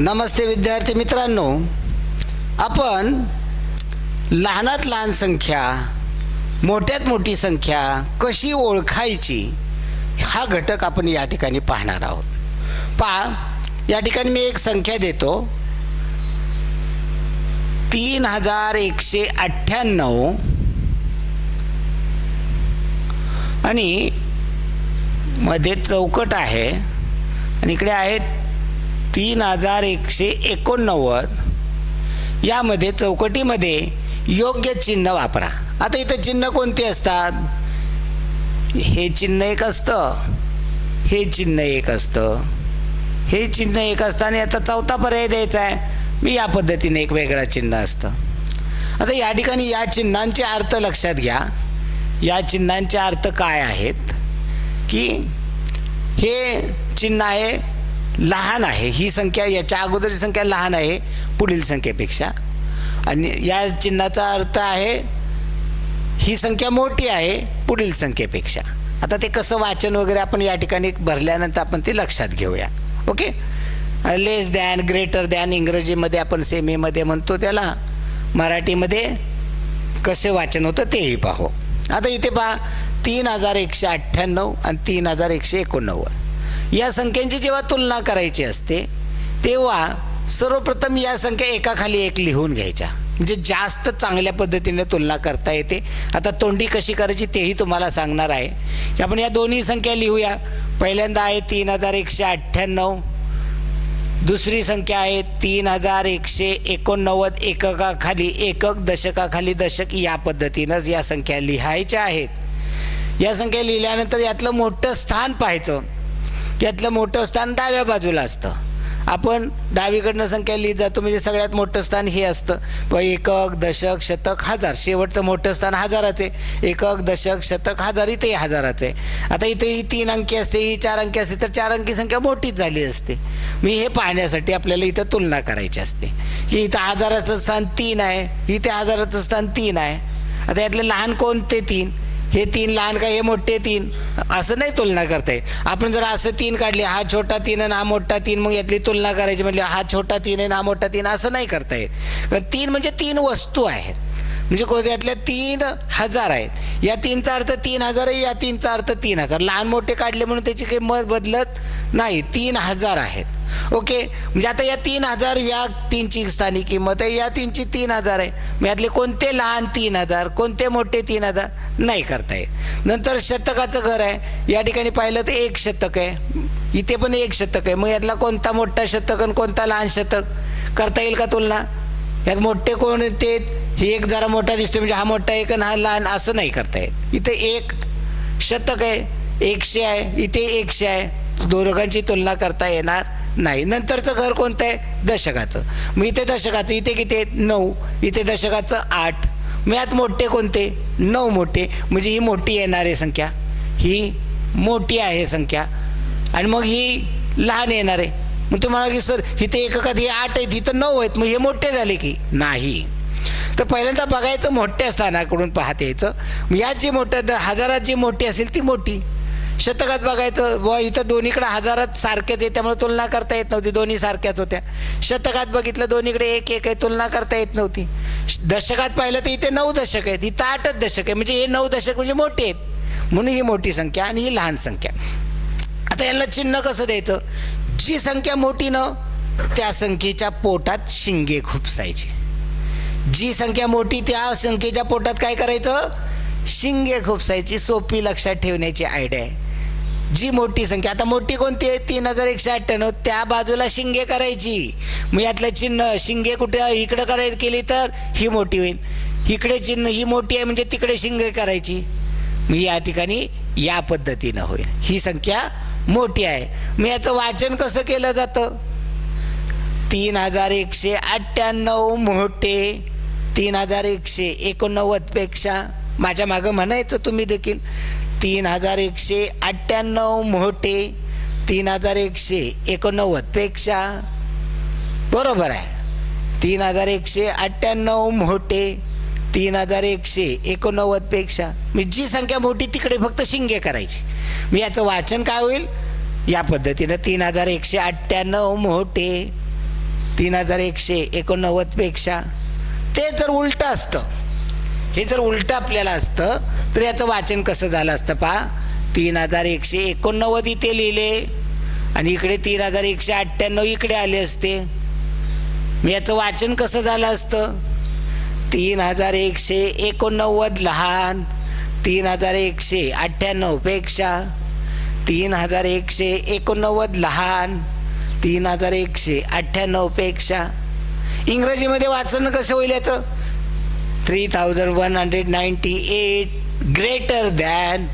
नमस्ते विद्यार्थी मित्रांनो. आपण लहानात लहान संख्या मोठ्यात मोठी संख्या कशी ओळखायची हा घटक आपण या ठिकाणी पाहणार आहोत. पहा या ठिकाणी मी एक संख्या देतो. तीन हजार एकशे अठ्ठ्याण्णव. आणि मध्ये चौकट आहे. आणि इकडे आहेत तीन हजार एकशे एकोणनव्वद. यामध्ये चौकटीमध्ये योग्य चिन्ह वापरा. आता इथं चिन्ह कोणते असतात? हे चिन्ह एक असतं. हे चिन्ह एक असतं. हे चिन्ह एक असतं आणि आता चौथा पर्याय द्यायचा आहे. मी या पद्धतीने एक वेगळा चिन्ह असतं. आता या ठिकाणी या चिन्हांचे अर्थ लक्षात घ्या. या चिन्हांचे अर्थ काय आहेत? की हे चिन्ह आहे लहान आहे. ही संख्या याच्या अगोदरची संख्या लहान आहे पुढील संख्येपेक्षा. आणि या चिन्हाचा अर्थ आहे ही संख्या मोठी आहे पुढील संख्येपेक्षा. आता ते कसं वाचन वगैरे आपण या ठिकाणी भरल्यानंतर आपण ते लक्षात घेऊया. Okay? Less than greater than इंग्रजीमध्ये आपण सेमीमध्ये म्हणतो त्याला. मराठीमध्ये कसे वाचन होतं तेही पाहू. आता इथे पहा तीन हजार एकशे अठ्ठ्याण्णव आणि तीन हजार एकशे एकोणनव्वद. या संख्यांची जेव्हा तुलना करायची असते तेव्हा सर्वप्रथम या संख्या एकाखाली एक लिहून घ्यायच्या. म्हणजे जास्त चांगल्या पद्धतीने तुलना करता येते. आता तोंडी कशी करायची तेही तुम्हाला सांगणार आहे. आपण या दोन्ही संख्या लिहूया. पहिल्यांदा आहे तीन हजार एकशे अठ्ठ्याण्णव. दुसरी संख्या आहे तीन हजार एकशे एकोणनव्वद. एककाखाली एकक दशकाखाली दशक या पद्धतीनंच या संख्या लिहायच्या आहेत. या संख्या लिहिल्यानंतर यातलं मोठं स्थान पाहायचं. यातलं मोठं स्थान डाव्या बाजूला असतं. आपण डावीकडनं संख्या लिहित जातो म्हणजे सगळ्यात मोठं स्थान हे असतं. व एकक दशक शतक हजार. शेवटचं मोठं स्थान हजाराचे एकक दशक शतक हजार. इथे हजाराचं आहे. आता इथे ही तीन अंकी असते ही चार अंकी असते तर चार अंकी संख्या मोठीच झाली असते. मी हे पाहण्यासाठी आपल्याला इथं तुलना करायची असते. की इथं हजाराचं स्थान तीन आहे इथे हजाराचं स्थान तीन आहे. आता यातले लहान कोणते तीन? हे तीन लहान का हे मोठे तीन. असं नाही तुलना करता येत. आपण जर असं तीन काढले हा छोटा तीन आणि हा मोठा तीन मग यातली तुलना करायची म्हणजे हा छोटा तीन आहे ना हा मोठा तीन असं नाही करता येत. कारण तीन म्हणजे तीन वस्तू आहेत. म्हणजे को तीन हजार आहेत. या तीनचा अर्थ तीन हजार आहे या तीनचा अर्थ तीन हजार. लहान मोठे काढले म्हणून त्याची किंमत बदलत नाही. तीन हजार आहेत. ओके म्हणजे आता या तीन हजार या तीनची स्थानिक किंमत आहे या तीनची तीन हजार आहे. मग यातले कोणते लहान तीन हजार कोणते मोठे तीन हजार? नाही करता येत. नंतर शतकाचं घर आहे. या ठिकाणी पाहिलं तर एक शतक आहे. इथे पण एक शतक आहे. मग यातला कोणता मोठा शतक आणि कोणता लहान शतक? करता येईल का तुलना? यात मोठे कोण ते हे एक जरा मोठा दिसतो म्हणजे हा मोठा एक आणि हा लहान असं नाही करता येत. इथे एक शतक आहे एकशे आहे इथे एकशे आहे. दोघांची तुलना करता येणार नाही. नंतरचं घर कोणतं आहे? दशकाचं. मग इथे दशकाचं इथे किती आहेत? नऊ. इथे दशकाचं आठ. मग यात मोठे कोणते? नऊ मोठे. म्हणजे ही मोठी येणार आहे संख्या. ही मोठी आहे संख्या. आणि मग ही लहान येणार आहे. मग तुम्हाला की सर इथे एककात हे आठ आहेत इथं नऊ आहेत. मग हे मोठे झाले की नाही. तर पहिल्यांदा बघायचं मोठ्या स्थानाकडून पाहत यायचं. यात जी मोठं द- हजारात जी मोठी असेल ती मोठी. शतकात बघायचं व इथं दोन्हीकडे हजारात सारखेच आहे त्यामुळे तुलना करता येत नव्हती दोन्ही सारख्याच होत्या. शतकात बघितलं दोन्हीकडे एक एक आहे तुलना करता येत नव्हती. दशकात पाहिलं तर इथे नऊ दशक आहेत इथं आठच दशक आहे म्हणजे हे नऊ दशक म्हणजे मोठे आहेत. म्हणून ही मोठी संख्या आणि ही लहान संख्या. आता यांना चिन्ह कसं द्यायचं? जी संख्या मोठी न त्या संख्येच्या पोटात शिंगे खुपसायचे. जी संख्या मोठी त्या संख्येच्या पोटात काय करायचं? शिंगे खुपसायची सोपी लक्षात ठेवण्याची आयडिया आहे. जी मोठी संख्या आता मोठी कोणती आहे? तीन हजार एकशे अठ्ठ्याण्णव. त्या बाजूला शिंगे करायची. मग यातलं चिन्ह शिंगे कुठे इकडं कराय केली तर ही मोठी होईल. इकडे चिन्ह ही मोठी आहे म्हणजे तिकडे शिंगे करायची. मग या ठिकाणी या पद्धतीनं होईल. ही संख्या मोठी आहे. मग याचं वाचन कसं केलं जातं? तीन हजार एकशे अठ्ठ्याण्णव मोठे तीन हजार एकशे एकोणनव्वदपेक्षा माझ्या मागं म्हणायचं तुम्ही देखील. तीन हजार एकशे अठ्ठ्याण्णव मोठे तीन हजार एकशे एकोणनव्वदपेक्षा बरोबर आहे. तीन हजार एकशे अठ्ठ्याण्णव मोठे तीन हजार एकशे एकोणनव्वदपेक्षा मी जी संख्या मोठी तिकडे फक्त शिंगे करायची. मी याचं वाचन काय होईल? या पद्धतीनं तीन हजार एकशे अठ्ठ्याण्णव मोठे तीन हजार एकशे एकोणनव्वदपेक्षा ते जर उलटं असतं हे जर उलटं आपल्याला असतं तर याचं वाचन कसं झालं असतं पहा? तीन हजार एकशे एकोणनव्वद इथे लिहिले. आणि इकडे तीन हजार एकशे अठ्ठ्याण्णव इकडे आले असते. मग याचं वाचन कसं झालं असतं? तीन हजार एकशे एकोणनव्वद लहान तीन हजार एकशे अठ्ठ्याण्णवपेक्षा तीन हजार एकशे एकोणनव्वद लहान तीन हजार एकशे अठ्ठ्याण्णवपेक्षा इंग्रजीमध्ये वाचन कसं होईल याचं? Three thousand one hundred ninety eight greater than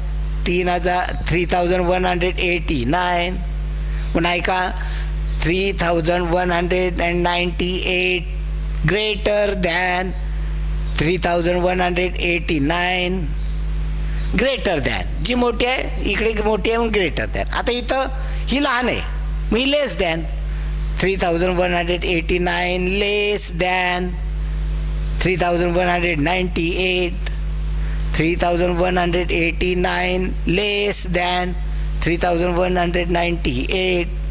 तीन हजार three thousand one hundred eighty nine पण ऐका three thousand one hundred and ninety eight greater than three thousand one hundred eighty nine greater than जी मोठी आहे इकडे मोठी आहे मग ग्रेटर दॅन आता इथं ही लहान आहे. मी less than three thousand one hundred eighty nine less than three thousand one hundred ninety eight three thousand one hundred eighty nine less than three thousand one hundred ninety eight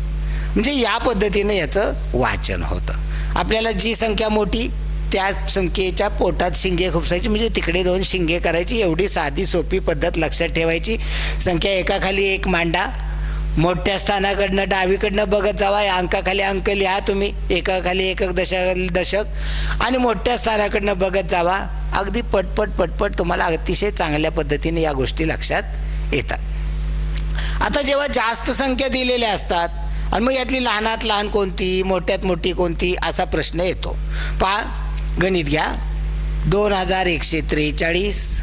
म्हणजे या पद्धतीने याचं वाचन होतं. आपल्याला जी संख्या मोठी त्या संख्येच्या पोटात शिंगे खुपसायची म्हणजे तिकडे दोन शिंगे करायची एवढी साधी सोपी पद्धत लक्षात ठेवायची. संख्या एकाखाली एक मांडा मोठ्या स्थानाकडनं डावीकडनं बघत जावा. या अंकाखाली अंक लिहा तुम्ही. एकाखाली एकक दशक दशक. आणि मोठ्या स्थानाकडनं बघत जावा. अगदी पटपट पटपट तुम्हाला अतिशय चांगल्या पद्धतीने या गोष्टी लक्षात येतात. आता जेव्हा जास्त संख्या दिलेल्या असतात आणि मग यातली लहानात लहान कोणती मोठ्यात मोठी कोणती असा प्रश्न येतो. पहा गणित घ्या. दोन हजार एकशे त्रेचाळीस.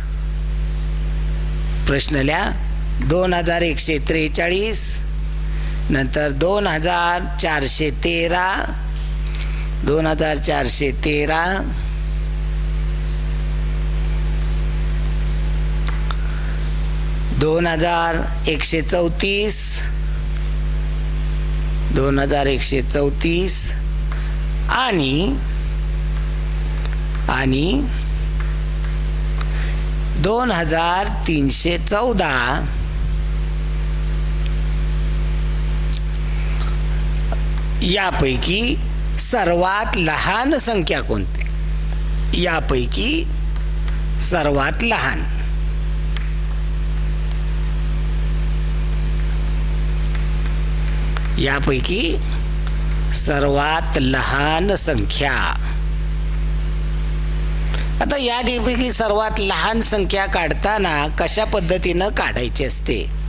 प्रश्न लिहा. दोन हजार एकशे त्रेचाळीस नंतर दोन हजार चारशे तेरा दोन हजार चारशे तेरा दोन हजार एकशे चौतीस दोन हजार एकशे चौतीस आणि आणि दोन हजार तीनशे चौदा. यापैकी सर्वात लहान संख्या कोणती? यापैकी सर्वात लहान. यापैकी सर्वात लहान संख्या. आता या डीपैकी सर्वात लहान संख्या काढताना कशा पद्धतीनं काढायची असते?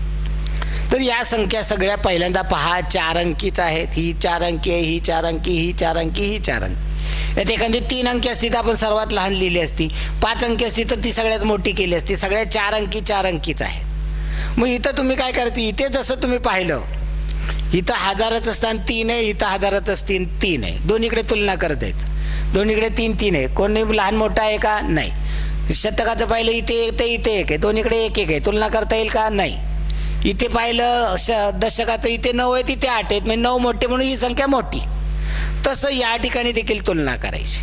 तर या संख्या सगळ्या पहिल्यांदा पहा चार अंकीच आहेत. ही चार अंकी आहे ही चार अंकी ही चार अंकी ही चार अंकी. यात एखादी तीन अंकी असती तर आपण सर्वात लहान लिहिली असती. पाच अंकी असती तर ती सगळ्यात मोठी केली असती. सगळ्या चार अंकी चार अंकीच आहे मग इथं तुम्ही काय करते? इथे जसं तुम्ही पाहिलं इथं हजाराचं स्थान तीन आहे इथं हजाराचं असतील तीन आहे. दोन्हीकडे तुलना करत आहेत. दोन्हीकडे तीन तीन आहे. कोणी लहान मोठा आहे का? नाही. शतकाचं पाहिलं इथे एक ते इथे एक आहे. दोन्हीकडे एक एक आहे. तुलना करता येईल का? नाही. इथे पाहिलं श दशकाचं इथे नऊ आहे तिथे आठ आहेत. म्हणजे नऊ मोठे म्हणून ही संख्या मोठी. तसं या ठिकाणी देखील तुलना करायची.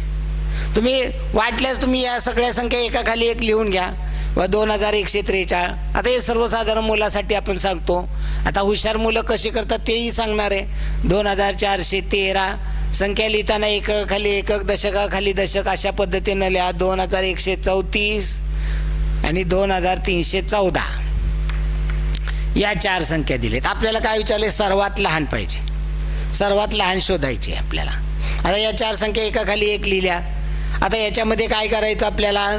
तुम्ही वाटल्यास तुम्ही या सगळ्या संख्या एकाखाली एक लिहून घ्या. व दोन हजार एकशे त्रेचाळ. आता हे सर्वसाधारण मुलासाठी आपण सांगतो. आता हुशार मुलं कशी करतात तेही सांगणार आहे. दोन हजार चारशे तेरा. संख्या लिहिताना एककाखाली एकक दशकाखाली दशक अशा पद्धतीनं लिहा. दोन हजार एकशे चौतीस आणि दोन हजार तीनशे चौदा. या चार संख्या दिलेत. आपल्याला काय विचारले? सर्वात लहान पाहिजे. सर्वात लहान शोधायची आहे आपल्याला. आता या चार संख्या एकाखाली एक लिहिल्या. आता याच्यामध्ये काय करायचं आपल्याला?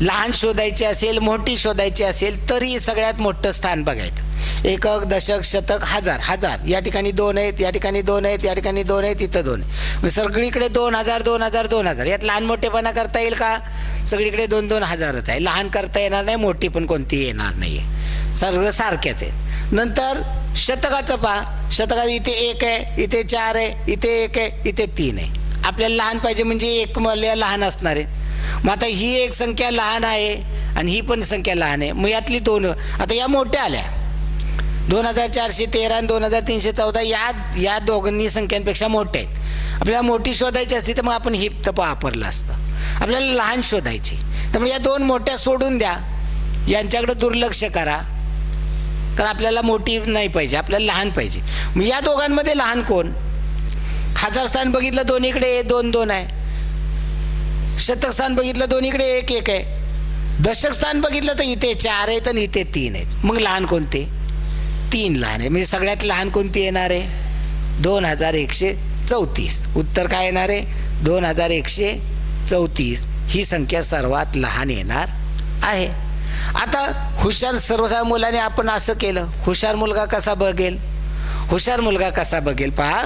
लहान शोधायची असेल मोठी शोधायची असेल तरी सगळ्यात मोठं स्थान बघायचं. एकक दशक शतक हजार हजार. या ठिकाणी दोन आहेत या ठिकाणी दोन आहेत या ठिकाणी दोन आहेत इथं दोन आहे सगळीकडे दोन हजार दोन हजार दोन हजार. यात लहान मोठेपणा करता येईल का? सगळीकडे दोन दोन हजारच आहे. लहान करता येणार नाही मोठी पण कोणती येणार नाही आहे सर्व सारख्याच आहेत. नंतर शतकाचं पहा. शतकात इथे एक आहे इथे चार आहे इथे एक आहे इथे तीन आहे. आपल्याला लहान पाहिजे म्हणजे एक मला लहान असणार आहे. मग आता ही एक संख्या लहान आहे आणि ही पण संख्या लहान आहे. मग यातली दोन आता या मोठ्या आल्या. दोन हजार चारशे तेरा आणि दोन हजार तीनशे चौदा या या दोघांनी संख्यांपेक्षा मोठ्या आहेत. आपल्याला मोठी शोधायची असती तर मग आपण ही तप वापरलं असतं. आपल्याला लहान शोधायची. त्यामुळे या दोन मोठ्या सोडून द्या. यांच्याकडे दुर्लक्ष करा. कारण आपल्याला मोठी नाही पाहिजे आपल्याला लहान पाहिजे. मग या दोघांमध्ये लहान कोण? हजार स्थान बघितलं दोन्हीकडे दोन दोन आहे. शतक स्थान बघितलं दोन्हीकडे एक एक आहे. दशक स्थान बघितलं तर इथे चार आहेत आणि इथे तीन आहेत. मग लहान कोणते? तीन लहान आहे म्हणजे सगळ्यात लहान कोणती येणार आहे? दोन हजार एकशे चौतीस. उत्तर काय येणार आहे? दोन हजार एकशे चौतीस. ही संख्या सर्वात लहान येणार आहे. आता हुशार सर्वसामान्य मुलाने आपण असं केलं. हुशार मुलगा कसा बघेल? हुशार मुलगा कसा बघेल? पहा.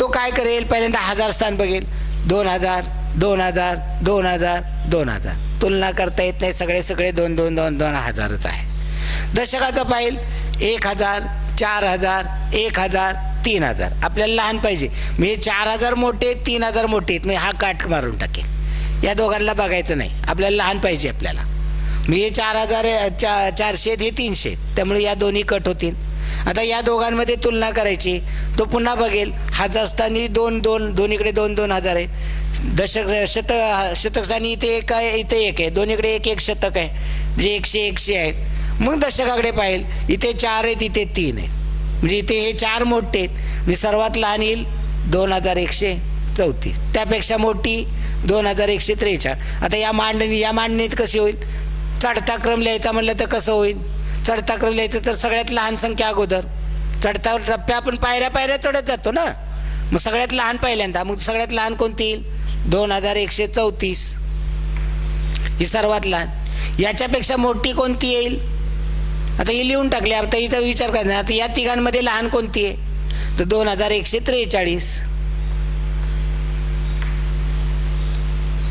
तो काय करेल? पहिल्यांदा हजार स्थान बघेल. दोन हजार दोन हजार दोन हजार दोन हजार. तुलना करता येत नाही सगळे सगळे दोन दोन दोन दोन हजारच आहे. दशकाचा पाहिल एक हजार चार हजार एक हजार तीन हजार. आपल्याला लहान पाहिजे. म्हणजे चार हजार मोठे आहेत, तीन हजार मोठे आहेत. मी हा काट मारून टाकेन. या दोघांना बघायचं नाही. आपल्याला लहान पाहिजे आपल्याला. मी चार हजार चा चारशे आहेत, हे तीनशे आहेत. त्यामुळे या दोन्ही कट होतील. आता या दोघांमध्ये तुलना करायची. तो पुन्हा बघेल. हजार असताना दोन दोन दोन्हीकडे दोन दोन हजार आहेत दशक शतक शतकस्थानी इथे एक आहे इथे एक आहे. दोन्हीकडे एक एक शतक आहे. म्हणजे एकशे एकशे आहेत. मग दशकाकडे पाहिल इथे चार आहेत इथे तीन आहेत. म्हणजे इथे हे चार मोठे आहेत. मी सर्वात लहान येईल दोन हजार एकशे चौतीस. त्यापेक्षा मोठी दोन हजार एकशे त्रेचाळीस. आता या मांडणी या मांडणीत कशी होईल? चढता क्रम लिहायचा म्हणलं तर कसं होईल? चढता क्रम लिहायचं तर सगळ्यात लहान संख्या अगोदर. चढता टप्प्या आपण पायऱ्या पायऱ्या चढत जातो ना. मग सगळ्यात लहान पहिल्यांदा. मग सगळ्यात लहान कोणती येईल? दोन हजार एकशे चौतीस. ही सर्वात लहान. याच्यापेक्षा मोठी कोणती येईल? आता ही लिहून टाकली. आता हिचा विचार करणार. आता या तिघांमध्ये लहान कोणती आहे? तर दोन हजार एकशे त्रेचाळीस.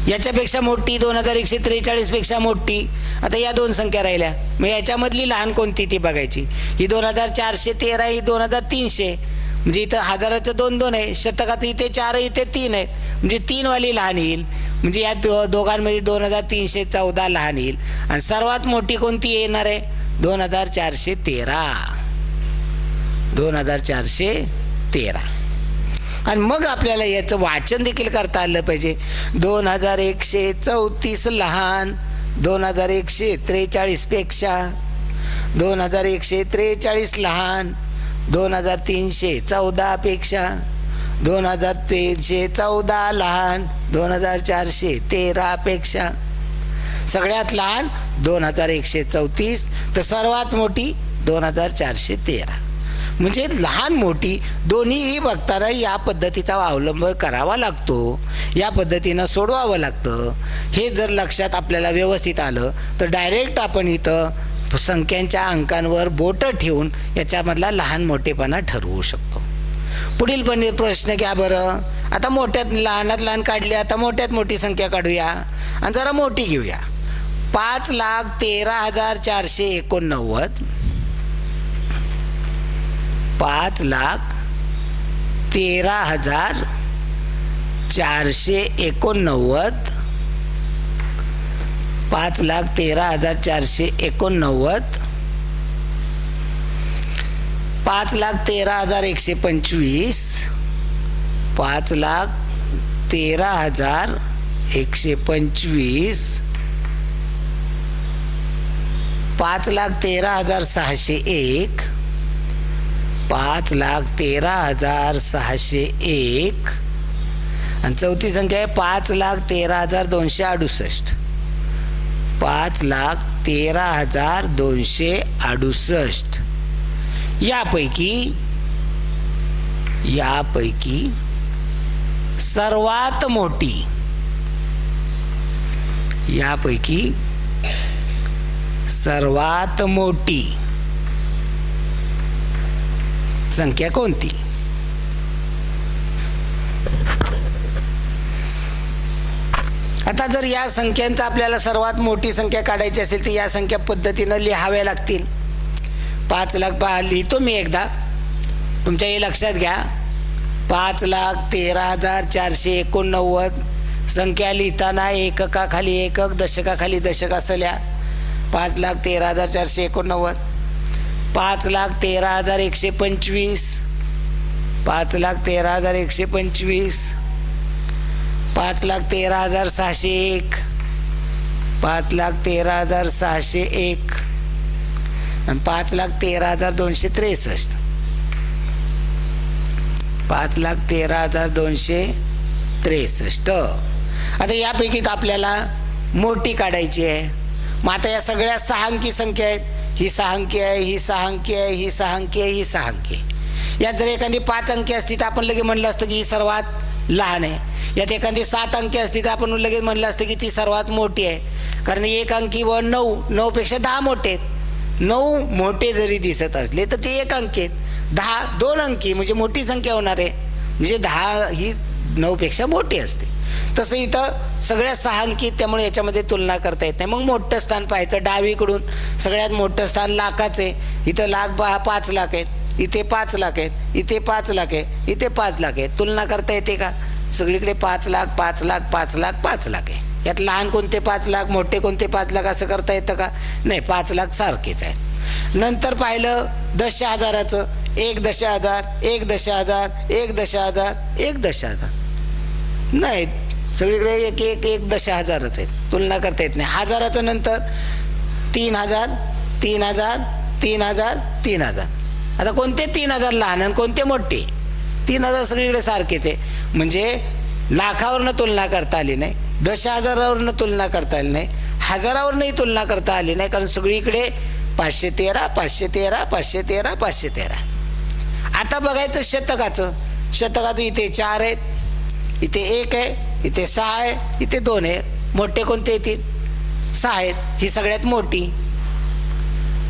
याच्यापेक्षा मोठी दोन हजार एकशे त्रेचाळीसपेक्षा मोठी. आता या दोन संख्या राहिल्या. मग याच्यामधली लहान कोणती ती बघायची? ही दोन हजार चारशे तेरा ही दोन हजार तीनशे. म्हणजे इथं हजाराचं दोन दोन आहे शतकाचं इथे चार आहे इथे तीन आहे. म्हणजे तीनवाली लहान येईल. म्हणजे या दो दोघांमध्ये दोन हजार तीनशे चौदा लहान येईल. आणि सर्वात मोठी कोणती येणार आहे? दोन हजार चारशे तेरा. दोन हजार चारशे तेरा. आणि मग आपल्याला याचं वाचन देखील करता आलं पाहिजे. दोन हजार एकशे चौतीस लहान दोन हजार एकशे त्रेचाळीसपेक्षा दोन हजार एकशे त्रेचाळीस लहान दोन हजार तीनशे चौदापेक्षा दोन हजार तीनशे चौदा लहान दोन हजार चारशे तेरापेक्षा. सगळ्यात लहान दोन हजार एकशे चौतीस तर सर्वात मोठी दोन हजार चारशे तेरा. म्हणजे लहान मोठी दोन्हीही बघताना या पद्धतीचा अवलंब करावा लागतो. या पद्धतीनं सोडवावं लागतं. हे जर लक्षात आपल्याला व्यवस्थित आलं तर डायरेक्ट आपण इथं संख्यांच्या अंकांवर बोटं ठेवून याच्यामधला लहान मोठेपणा ठरवू शकतो. पुढील पण प्रश्न घ्या बरं. आता मोठ्यात लहानात लहान काढली आता मोठ्यात मोठी संख्या काढूया. आणि जरा मोठी घेऊया. पाच लाख तेरा हजार चारशे एकोणनव्वद. पाच लाख तेरा हजार चारशे एकोणनव्वद पाच लाख तेरा हजार चारशे एकोणनव्वद पाच लाख तेरा हजार एकशे पंचवीस पाच लाख तेरा हजार एकशे पंचवीस पाच लाख तेरा हजार सहाशे एक पाच लाख तेरा हजार सहाशे एक. आणि चौथी संख्या आहे पाच लाख तेरा हजार दोनशे अडुसष्ट. पाच लाख तेरा हजार दोनशे अडुसष्ट. यापैकी यापैकी सर्वात मोठी यापैकी सर्वात मोठी संख्या कोणती आता जर या संख्यांचा आपल्याला सर्वात मोठी संख्या काढायची असेल तर या संख्या पद्धतीनं लिहाव्या लागतील. पाच लाख पहा लिहितो मी एकदा. तुमच्या हे लक्षात घ्या. पाच लाख तेरा हजार चारशे एकोणनव्वद. संख्या लिहिताना एककाखाली एकक दशकाखाली दशक असल्या पाच लाख तेरा हजार चारशे एकोणनव्वद. पाच लाख तेरा हजार एकशे पंचवीस. पाच लाख तेरा हजार एकशे पंचवीस. पाच लाख तेरा हजार सहाशे एक. पाच लाख तेरा हजार सहाशे एक. आणि पाच लाख तेरा हजार दोनशे त्रेसष्ट. पाच लाख तेरा हजार दोनशे त्रेसष्ट. आता यापैकी आपल्याला मोठी काढायची आहे. मग आता या सगळ्या सहा अंकी संख्या आहेत. ही सहा अंकी आहे ही सहा अंकी आहे ही सहा अंकी आहे ही सहा अंकी आहे. यात जर एखादी पाच अंकी असती तर आपण लगेच म्हणलं असतं की ही सर्वात लहान आहे. यात एखादी सात अंकी असती तर आपण लगेच म्हणलं असतं की ती सर्वात मोठी आहे. कारण एक अंकी व नऊ नऊपेक्षा दहा मोठे आहेत. नऊ मोठे जरी दिसत असले तर ते एक अंकी आहेत. दहा दोन अंकी म्हणजे मोठी संख्या होणार आहे. म्हणजे दहा ही नऊपेक्षा मोठी असते. तसं इथं सगळ्या सहा त्यामुळे याच्यामध्ये तुलना करता येत नाही. मग मोठं स्थान पाहायचं. डावीकडून सगळ्यात मोठं स्थान लाखाचं. आहे इथं लाख बा पाच लाख आहेत. इथे पाच लाख आहेत. इथे पाच लाख आहे इथे पाच लाख आहेत. तुलना करता येते का? सगळीकडे पाच लाख पाच लाख पाच लाख पाच लाख आहे. यात लहान कोणते पाच लाख मोठे कोणते पाच लाख असं करता येतं का? नाही पाच लाख सारखेच आहेत. नंतर पाहिलं दश हजाराचं एक दश हजार एक दश हजार एक दश हजार एक दश हजार नाही सगळीकडे एक एक एक दश हजारच आहेत. तुलना करता येत नाही. हजाराचं नंतर तीन हजार तीन हजार तीन हजार तीन हजार. आता कोणते तीन हजार लहान आणि कोणते मोठे? तीन हजार सगळीकडे सारखेच आहे. म्हणजे लाखावरनं तुलना करता आली नाही दश हजारावरनं तुलना करता आली नाही हजारावरनंही तुलना करता आली नाही कारण सगळीकडे पाचशे तेरा पाचशे तेरा पाचशे तेरा पाचशे तेरा. आता बघायचं शतकाचं. शतकाचं इथे चार आहेत. इथे एक आहे. इथे सहा आहे इथे दोन आहे. मोठे कोणते येतील? सहा आहेत. ही सगळ्यात मोठी.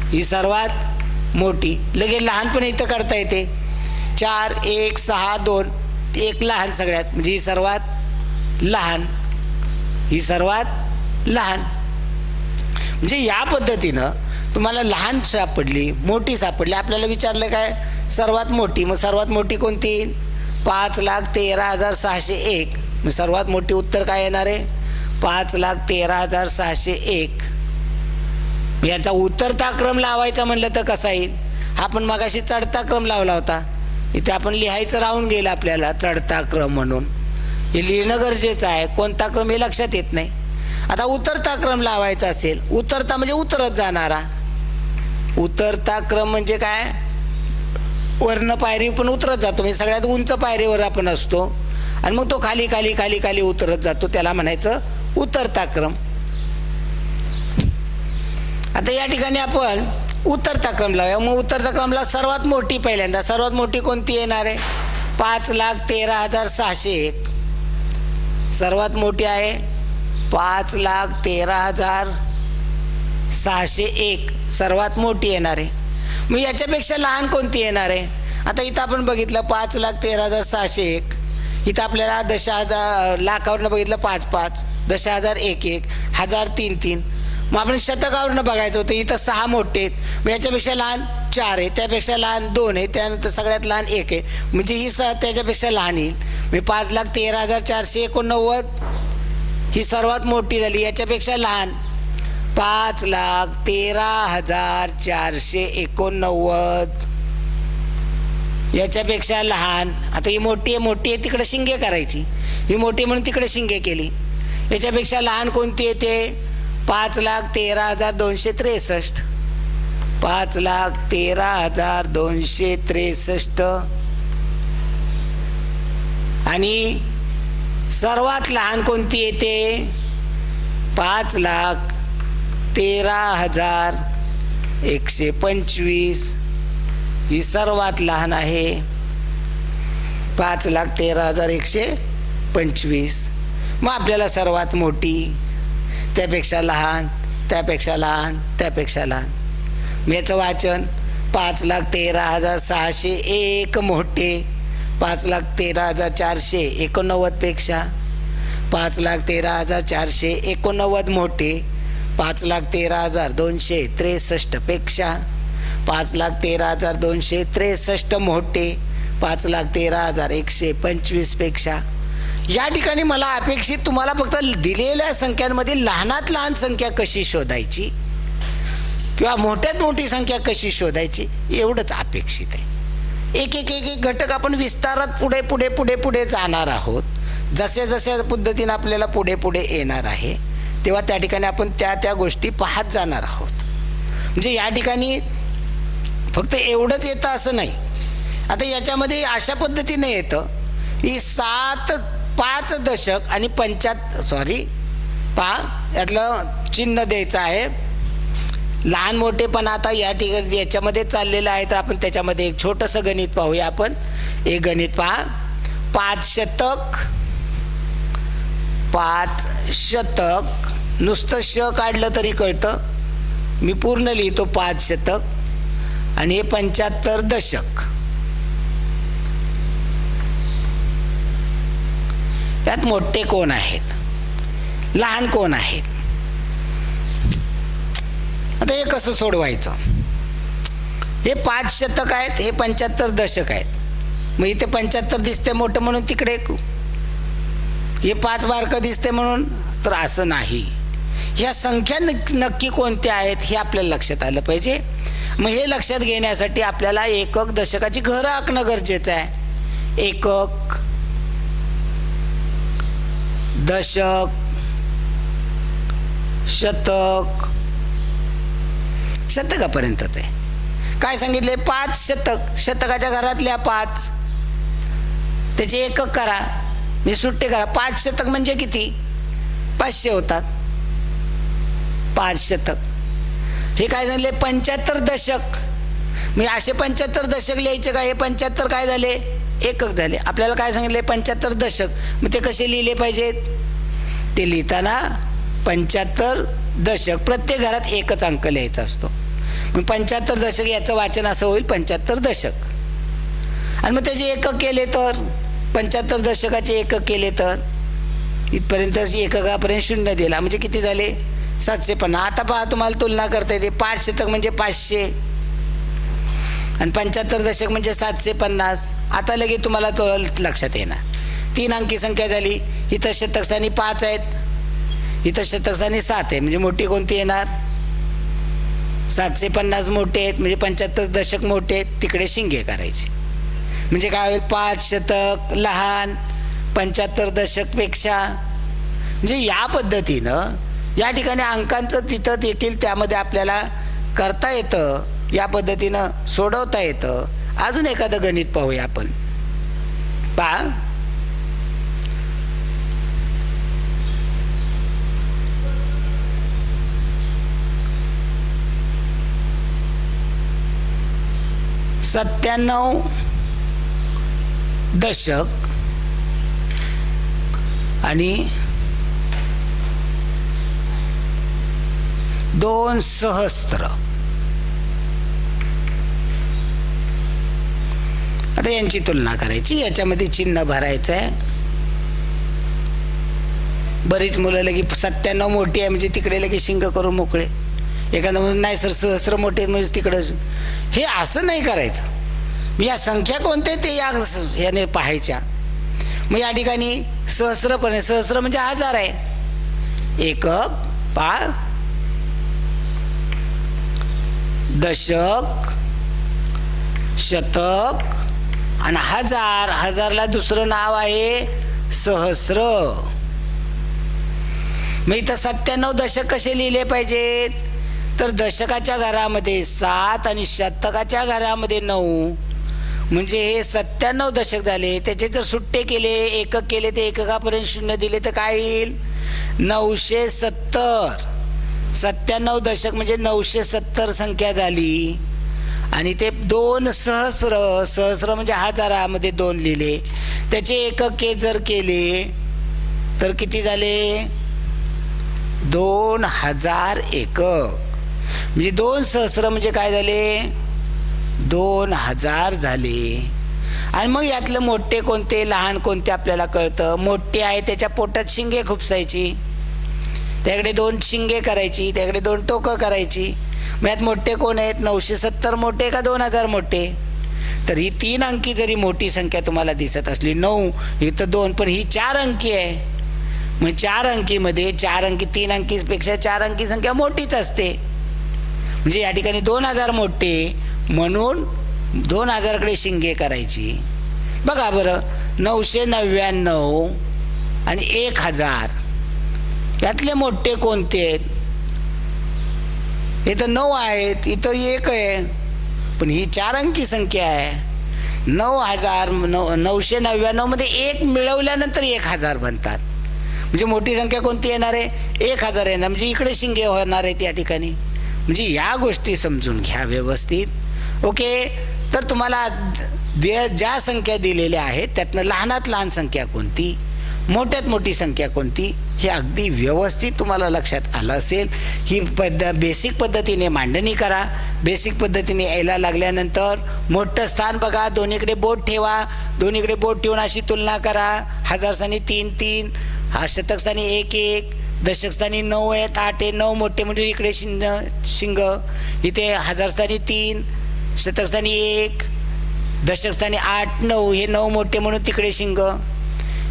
ही सर्वात मोठी. लगेच लहानपणी इथं करता येते. चार एक सहा दोन. एक लहान सगळ्यात. म्हणजे ही सर्वात लहान. ही सर्वात लहान. म्हणजे या पद्धतीनं तुम्हाला लहान सापडली मोठी सापडली. आपल्याला विचारलं काय? सर्वात मोठी. मग सर्वात मोठी कोणती येईल? पाच लाख तेरा हजार सहाशे एक. मग सर्वात मोठी उत्तर काय येणार आहे? पाच लाख तेरा हजार सहाशे एक. यांचा उतरता क्रम लावायचा म्हणलं तर कसा येईल? आपण मगाशी चढता क्रम लावला होता. इथे आपण लिहायचं राहून गेलं आपल्याला चढता क्रम म्हणून. हे लिहिणं गरजेचं आहे. कोणता क्रम हे लक्षात येत नाही. आता उतरता क्रम लावायचा असेल उतरता म्हणजे उतरत जाणारा. उतरता क्रम म्हणजे काय? वर्ण पायरी पण उतरत जातो. म्हणजे सगळ्यात उंच पायरीवर आपण असतो. आणि मग तो खाली खाली खाली खाली उतरत जातो. त्याला म्हणायचं उतरता क्रम. आता या ठिकाणी आपण उतरता क्रम लावूया. मग उतरता क्रमला सर्वात मोठी पहिल्यांदा सर्वात मोठी कोणती येणार आहे? पाच लाख तेरा हजार सहाशे एक. सर्वात मोठी आहे पाच लाख तेरा हजार सहाशे एक. सर्वात मोठी येणार आहे. मग याच्यापेक्षा लहान कोणती येणार आहे? आता इथं आपण बघितलं पाच लाख तेरा हजार सहाशे एक. इथं आपल्याला दश हजार लाखावरनं बघितलं पाच पाच दश हजार एक एक हजार तीन तीन. मग आपण शतकावरनं बघायचं होतं इथं सहा मोठे आहेत. मग याच्यापेक्षा लहान चार आहे त्यापेक्षा लहान दोन आहे त्यानंतर सगळ्यात लहान एक आहे. म्हणजे ही स त्याच्यापेक्षा लहान येईल. मी पाच लाख तेरा हजार चारशे एकोणनव्वद ही सर्वात मोठी झाली याच्यापेक्षा लहान. पाच लाख तेरा हजार चारशे एकोणनव्वद. याच्यापेक्षा लहान. आता ही मोठी आहे मोठी आहे तिकडे शिंगे करायची. ही मोठी म्हणून तिकडे शिंगे केली. याच्यापेक्षा लहान कोणती येते पाच लाख तेरा हजार दोनशे त्रेसष्ट. पाच लाख तेरा हजार दोनशे त्रेसष्ट. आणि सर्वात लहान कोणती येते पाच लाख तेरा हजार एकशे पंचवीस. ही सर्वात लहान आहे. पाच लाख तेरा हजार एकशे पंचवीस. मग आपल्याला सर्वात मोठी त्यापेक्षा लहान त्यापेक्षा लहान त्यापेक्षा लहान. याचं वाचन पाच लाख तेरा हजार सहाशे एक मोठे पाच लाख तेरा हजार चारशे एकोणनव्वदपेक्षा पाच लाख तेरा हजार चारशे एकोणनव्वद मोठे पाच लाख तेरा हजार दोनशे त्रेसष्टपेक्षा पाच लाख तेरा हजार दोनशे त्रेसष्ट मोठे पाच लाख तेरा हजार एकशे पंचवीसपेक्षा. या ठिकाणी मला अपेक्षित तुम्हाला फक्त दिलेल्या संख्यांमध्ये लहानात लहान संख्या कशी शोधायची किंवा मोठ्यात मोठी संख्या कशी शोधायची एवढंच अपेक्षित आहे. एक एक एक एक घटक आपण विस्तारात पुढे पुढे पुढे पुढे जाणार आहोत. जसे जसे पद्धतीनं आपल्याला पुढे पुढे येणार आहे तेव्हा त्या ठिकाणी आपण त्या त्या गोष्टी पाहत जाणार आहोत. म्हणजे या ठिकाणी फक्त एवढंच येतं असं नाही. आता याच्यामध्ये अशा पद्धतीने येतं की सात पाच दशक आणि पंचात सॉरी पहा यातलं चिन्ह द्यायचं आहे. लहान मोठे पण आता या ठिकाणी याच्यामध्ये चाललेलं आहे तर आपण त्याच्यामध्ये एक छोटंसं गणित पाहूया आपण. एक गणित पहा. पाच शतक पाच शतक. नुसतं श काढलं तरी कळतं. मी पूर्ण लिहितो पाच शतक. आणि हे पंच्याहत्तर दशक. यात मोठे कोण आहेत? लहान कोण आहेत? आता हे कसं सोडवायचं? हे पाच शतक आहेत हे पंच्याहत्तर दशक आहेत. मग इथे पंच्याहत्तर दिसते मोठं म्हणून तिकडे हे पाच बारकं दिसते म्हणून तर असं नाही. ह्या संख्या नक्की कोणत्या आहेत हे आपल्याला लक्षात आलं पाहिजे. मग हे लक्षात घेण्यासाठी आपल्याला एकक दशकाची घरं आखणं गरजेचं आहे. एकक दशक शतक शतकापर्यंतच आहे. काय सांगितले पाच शतक. शतकाच्या घरातल्या पाच. त्याचे एकक करा. मी सुट्टे करा. पाच शतक म्हणजे किती? पाचशे होतात. पाच शतक. हे काय झाले? पंच्याहत्तर दशक. मी असे पंच्याहत्तर दशक लिहायचे का? हे पंच्याहत्तर काय झाले? एकक झाले. आपल्याला काय सांगितले? पंच्याहत्तर दशक. मग ते कसे लिहिले पाहिजेत? ते लिहिताना पंच्याहत्तर दशक. प्रत्येक घरात एकच अंक लिहायचा असतो. मग पंच्याहत्तर दशक याचं वाचन असं होईल पंच्याहत्तर दशक. आणि मग त्याचे एकक केले तर? पंच्याहत्तर दशकाचे एकक केले तर? इथपर्यंत एककापर्यंत शून्य दिला. म्हणजे किती झाले? सातशे पन्नास आता पहा तुम्हाला तुलना करता येते. पाच शतक म्हणजे पाचशे. आणि पंच्याहत्तर दशक म्हणजे सातशे पन्नास. आता लगेच तुम्हाला तो लक्षात येणार. तीन अंकी संख्या झाली. इथं शतकस्थानी पाच आहेत. इथं शतकस्थानी सात आहे. म्हणजे मोठी कोणती येणार? सातशे पन्नास मोठे आहेत. म्हणजे पंच्याहत्तर दशक मोठे आहेत. तिकडे शिंगे करायचे. म्हणजे काय होईल? पाच शतक लहान पंच्याहत्तर दशकपेक्षा. म्हणजे या पद्धतीनं या ठिकाणी अंकांचं तिथं देखील त्यामध्ये आपल्याला करता येतं या पद्धतीनं सोडवता येतं. अजून एखादं गणित पाहूया आपण. पहा. सत्त्याण्णव दशक आणि दोन सहस्त्र. आता यांची तुलना करायची याच्यामध्ये चिन्ह भरायचं आहे बरीच मुलं लगे सत्त्याण्णव मोठी आहे म्हणजे तिकडे लगे शिंग करून मोकळे. एखादं म्हणून नाही सर सहस्र मोठे म्हणजे तिकडं हे असं नाही करायचं. मी या संख्या कोणत्या ते या याने पाहायच्या. मग या ठिकाणी सहस्रपणे सहस्र म्हणजे हजार आहे. एकक पा दशक शतक आणि हजार. हजारला दुसरं नाव आहे सहस्र. मग इथं सत्त्याण्णव दशक कसे लिहिले पाहिजेत? तर दशकाच्या घरामध्ये सात आणि शतकाच्या घरामध्ये नऊ. म्हणजे हे सत्त्याण्णव दशक झाले. त्याचे जर सुट्टे केले एकक केले ते एककापर्यंत शून्य दिले तर काय येईल? नऊशे सत्तर. सत्त्याण्णव दशक म्हणजे नऊशे सत्तर संख्या झाली. आणि ते दोन सहस्र सहस्र म्हणजे हजारामध्ये दोन लिहिले. त्याचे एकके जर केले तर किती झाले? दोन हजार एकक. म्हणजे दोन सहस्र म्हणजे काय झाले? दोन हजार झाले. आणि मग यातले मोठे कोणते लहान कोणते आपल्याला कळतं? मोठे आहे त्याच्या पोटात शिंगे खुपसायची. त्याकडे दोन शिंगे करायची त्याकडे दोन टोकं करायची. मग यात मोठे कोण आहेत? नऊशे सत्तर मोठे का दोन हजार मोठे? तर ही तीन अंकी जरी मोठी संख्या तुम्हाला दिसत असली नऊ ही तर दोन पण ही चार अंकी आहे. मग चार अंकीमध्ये चार अंकी तीन अंकीपेक्षा चार अंकी संख्या मोठीच असते. म्हणजे या ठिकाणी दोन हजार मोठे म्हणून दोन हजारकडे शिंगे करायची. बघा बरं नऊशे नव्याण्णव आणि एक हजार. यातले मोठे कोणते आहेत? इथं नऊ आहेत इथं एक आहे. पण ही चार अंकी संख्या आहे. नऊ हजार नऊ नऊशे नव्याण्णवमध्ये एक मिळवल्यानंतर एक हजार बनतात. म्हणजे मोठी संख्या कोणती येणार आहे? एक हजार येणार. म्हणजे इकडे शिंगे होणार आहेत या ठिकाणी. म्हणजे या गोष्टी समजून घ्या व्यवस्थित. ओके? तर तुम्हाला दे ज्या संख्या दिलेल्या आहेत त्यातनं लहानात लहान संख्या कोणती? मोठ्यात मोठी संख्या कोणती? हे अगदी व्यवस्थित तुम्हाला लक्षात आलं असेल. ही पद्ध बेसिक पद्धतीने मांडणी करा. बेसिक पद्धतीने यायला लागल्यानंतर मोठं स्थान बघा. दोन्हीकडे बोट ठेवा. दोन्हीकडे बोट ठेवून अशी तुलना करा. हजारस्थानी तीन तीन. हा शतकस्थानी एक एक. दशकस्थानी नऊ आहेत. आठ आहे. नऊ मोठे म्हणजे इकडे शिंग शिंग. इथे हजारस्थानी तीन. शतकस्थानी एक. दशकस्थानी आठ नऊ. हे नऊ मोठे म्हणून तिकडे शिंग.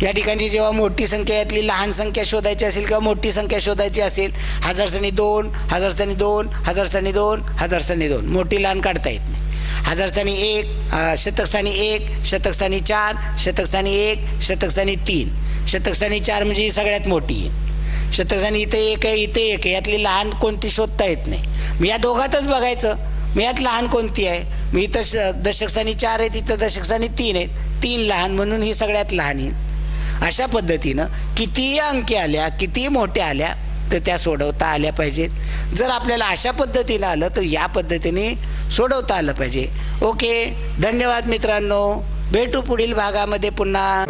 या ठिकाणी जेव्हा मोठी संख्या यातली लहान संख्या शोधायची असेल किंवा मोठी संख्या शोधायची असेल हजार दोन हजार दोन हजार दोन हजार दोन. मोठी लहान काढता येत नाही. हजारस्थानी एक शतकस्थानी एक शतकस्थानी चार शतकस्थानी एक शतकस्थानी तीन. शतकस्थानी चार म्हणजे ही सगळ्यात मोठी. आहे शतकस्थानी इथे एक आहे इथे एक आहे. यातली लहान कोणती शोधता येत नाही. मी या दोघातच बघायचं. मी यात लहान कोणती आहे? मी इथं श दशकस्थानी चार आहेत इथं दशकस्थानी तीन आहेत. तीन लहान म्हणून ही सगळ्यात लहान आहे अशा पद्धतीनं कितीही अंकी आल्या कितीही मोठ्या आल्या तर त्या सोडवता आल्या पाहिजेत. जर आपल्याला अशा पद्धतीनं आलं तर या पद्धतीने सोडवता आलं पाहिजे. ओके धन्यवाद मित्रांनो. भेटू पुढील भागामध्ये पुन्हा.